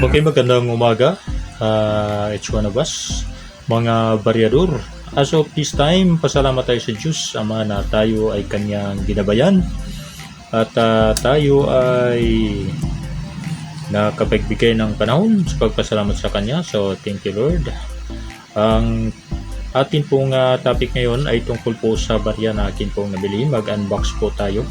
Okay, magandang umaga. Uh, it's one of us, mga baryador. As of this time, pasalamat tayo sa Diyos, Ama na tayo ay kanyang ginabayan. At ah, tayo ay nakapagbigay ng panahon sa pagpasalamat sa Kanya. So, thank you Lord. Ang atin pong ah, topic ngayon ay tungkol po sa barya na akin pong nabili. Mag-unbox po tayo.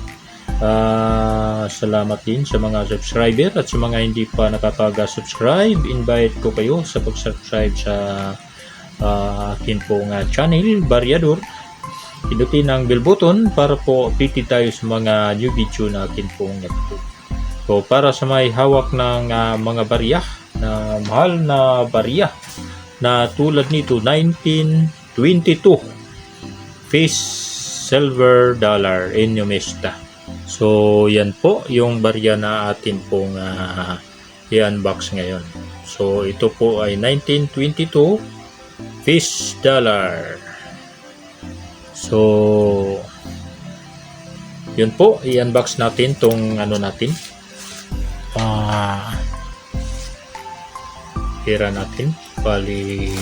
Ah, salamat din sa mga subscriber at sa mga hindi pa nakapag-subscribe. Invite ko kayo sa pag-subscribe sa ah, akin pong ah, channel, Baryador. Pinutin ang bell button para po updated tayo sa mga new video na akin pong upload. So, para sa may hawak ng ah, mga barya, na mahal na barya, na tulad nito, 1922 face silver dollar in Numista. So, yan po yung barya na atin pong ah, i-unbox ngayon. So, ito po ay 1922 fish dollar. So, yun po, i-unbox natin tong ano natin. Ah, pera natin. Bali,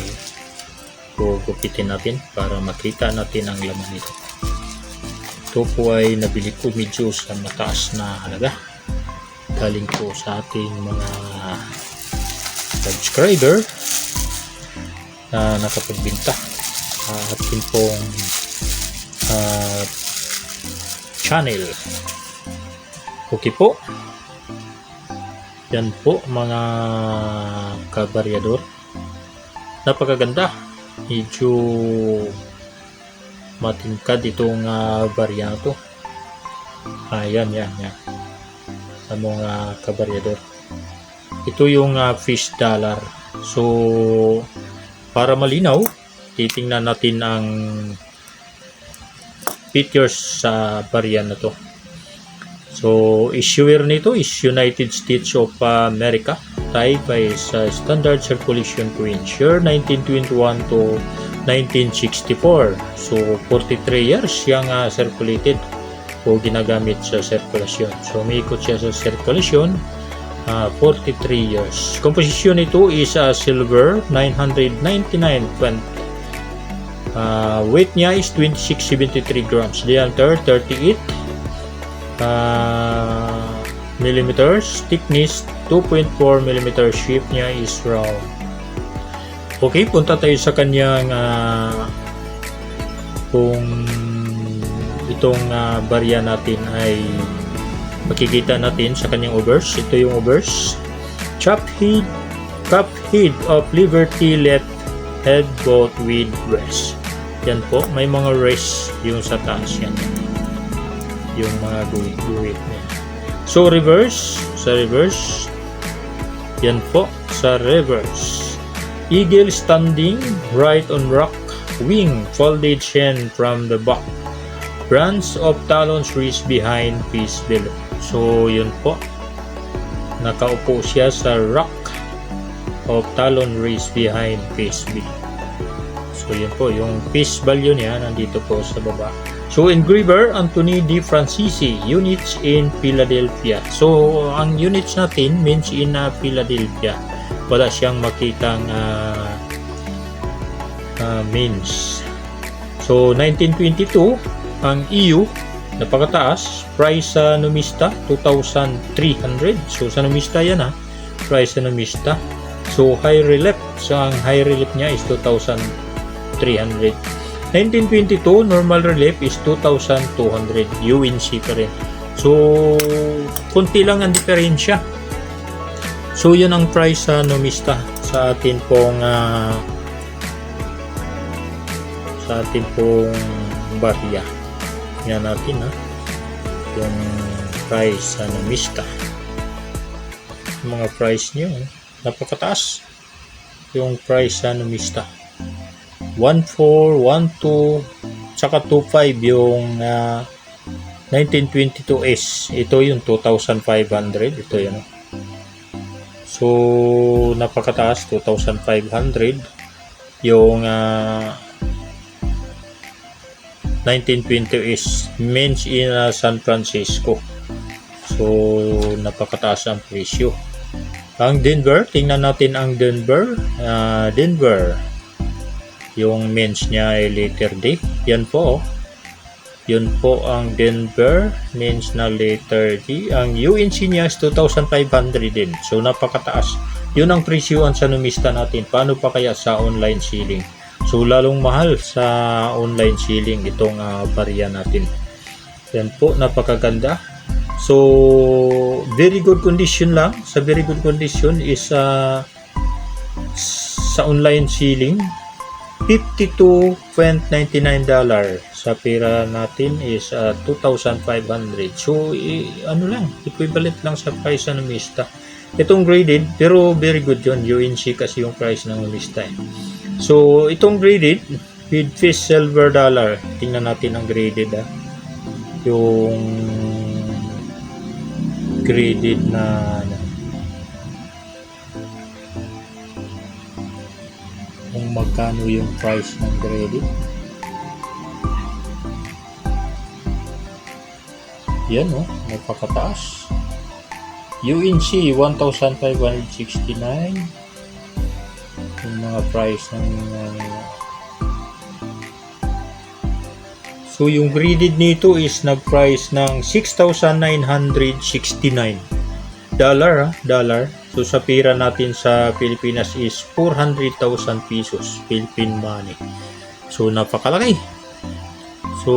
gugupitin natin para makita natin ang laman nito. Ito po ay nabili ko medyo sa mataas na halaga. Galing po sa ating mga subscriber na nakapagbinta sa ating pong ah, channel. Okay po. Yan po mga kabaryador. Napakaganda. Medyo matingkad itong uh, barya na to. Ayan, yan, yan. Sa mga kabaryador. Ito yung ah, fish dollar. So, para malinaw, titingnan natin ang pictures sa barya na to. So, issuer nito is United States of America. Type is uh, Standard Circulation to ensure 1921 to 1964. So, 43 years yung uh, circulated o ginagamit sa circulation. So, umiikot siya sa circulation uh, 43 years. Composition nito is uh, silver 999.20 Uh, weight niya is 2673 grams. Diameter 38 uh, millimeters. Thickness 2.4 millimeter. Shape niya is round. Okay, punta tayo sa kanyang uh, kung itong uh, barya natin ay makikita natin sa kanyang overs. Ito yung overs. Chop head, cup head of Liberty left head both with rest. Yan po, may mga rest yung sa taas yan. Yung mga guhit-guhit niya. So, reverse. Sa reverse. Yan po, sa reverse. Eagle standing, right on rock, wing, folded chin from the back. Branch of talons reach behind face below. So, yun po. Nakaupo siya sa rock of talon raised behind face below. So yun po, yung face value niya nandito po sa baba. So engraver Anthony D. Francisi, units in Philadelphia. So ang units natin means in uh, Philadelphia. Wala siyang makitang uh, uh, means. So 1922, ang EU napakataas, price sa numista 2,300. So sa numista yan ha, price sa numista. So high relief, so ang high relief niya is 2,000 300. 1922, normal relief is 2,200 UNC pa rin. So, konti lang ang diferensya. So, yun ang price sa Numista sa atin pong uh, sa atin pong barya. Yan natin ha. Yung price sa Numista. Yung mga price nyo, napakataas. Yung price sa Numista. 1.4, 1.2, tsaka 2.5 yung uh, 1922S. Ito yung 2,500. Ito yun. So, napakataas. 2,500. Yung uh, 1920S means in uh, San Francisco. So, napakataas ang presyo. Ang Denver, tingnan natin ang Denver. Ah, Denver. Yung means niya ay letter D. Yan po. oh. Yun po ang Denver means na letter D. Ang UNC niya is 2,500 din. So napakataas. Yun ang presyoan sa numista natin. Paano pa kaya sa online selling? So lalong mahal sa online selling itong ah, barya natin. Yan po, napakaganda. So, very good condition lang. Sa very good condition is ah, sa online selling, $52.99 sa pera natin is ah, 2,500. So, i- ano lang, equivalent lang sa price ng numista. Itong graded, pero very good yun. UNC kasi yung price ng numista. Eh. So, itong graded, with fish silver dollar. Tingnan natin ang graded ah. Yung graded na ano, magkano yung price ng graded. Yan oh, napakataas. UNC 1,569 yung mga price ng uh, So yung graded nito is nag-price ng 6,969 dollar ah, dollar. So sa pera natin sa Pilipinas is 400,000 pesos Philippine money. So napakalaki. So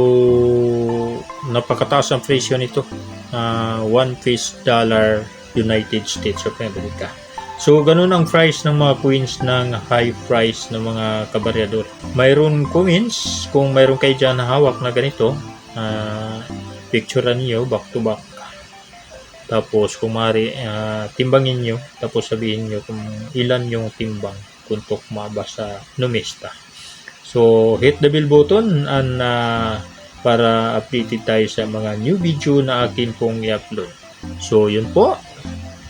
napakataas ang presyo nito. Ah, one piece dollar United States of America. So, ganun ang price ng mga coins ng high price ng mga kabaryador. Mayroon coins, kung mayroon kayo dyan na hawak na ganito, uh, picturean niyo back to back. Tapos, kung mari, ah, timbangin nyo, tapos sabihin nyo kung ilan yung timbang kung tukma ba sa numista. So, hit the bell button and ah, para updated tayo sa mga new video na akin pong i-upload. So, yun po.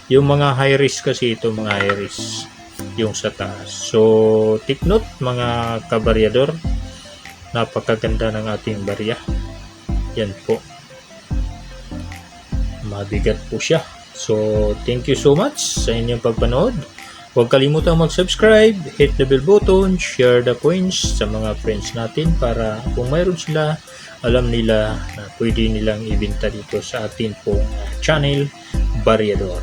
Yung mga high risk kasi ito, mga high risk yung sa taas. So, take note mga kabaryador. Napakaganda ng ating barya. Yan po. Mabigat po siya. So, thank you so much sa inyong pagpanood. Huwag kalimutang mag-subscribe, hit the bell button, share the coins sa mga friends natin para kung mayroon sila, alam nila na pwede nilang ibenta dito sa atin pong channel, Barriador.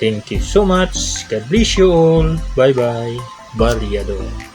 Thank you so much. God bless you all. Bye-bye. Barriador.